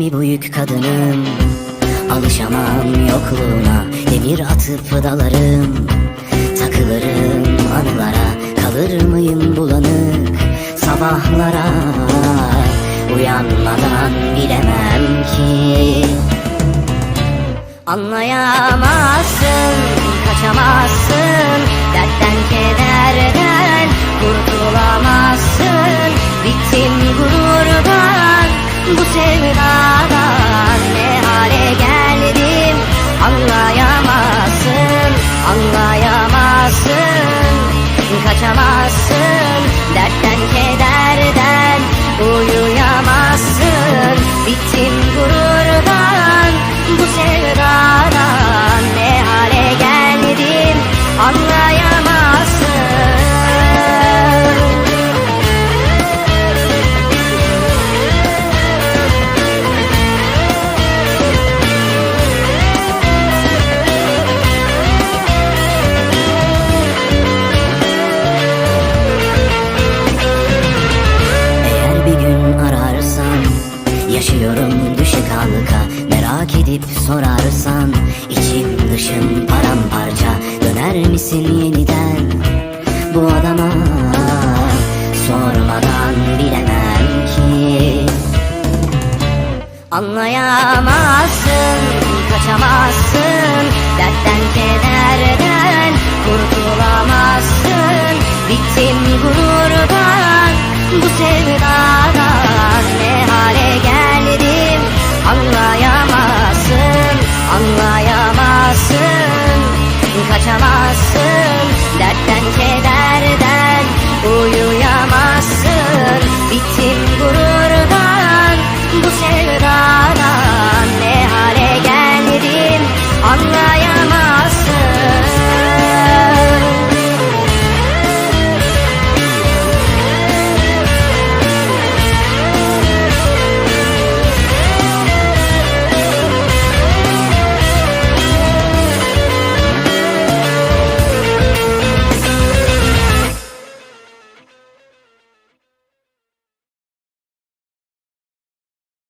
mi bu yük kadınım Alışamam yokluğuna Demir atıp dalarım. Takılırım anılara Kalır mıyım bulanık? Sabahlara Uyanmadan bilemem ki. Anlayamazsın, kaçamazsın. Dertten kederden Yaşıyorum düşük halka. Merak edip sorarsan içim dışım paramparça. Döner misin yeniden Bu adama? Sormadan bilemem ki. Anlayamazsın, kaçamazsın. Dertten kederden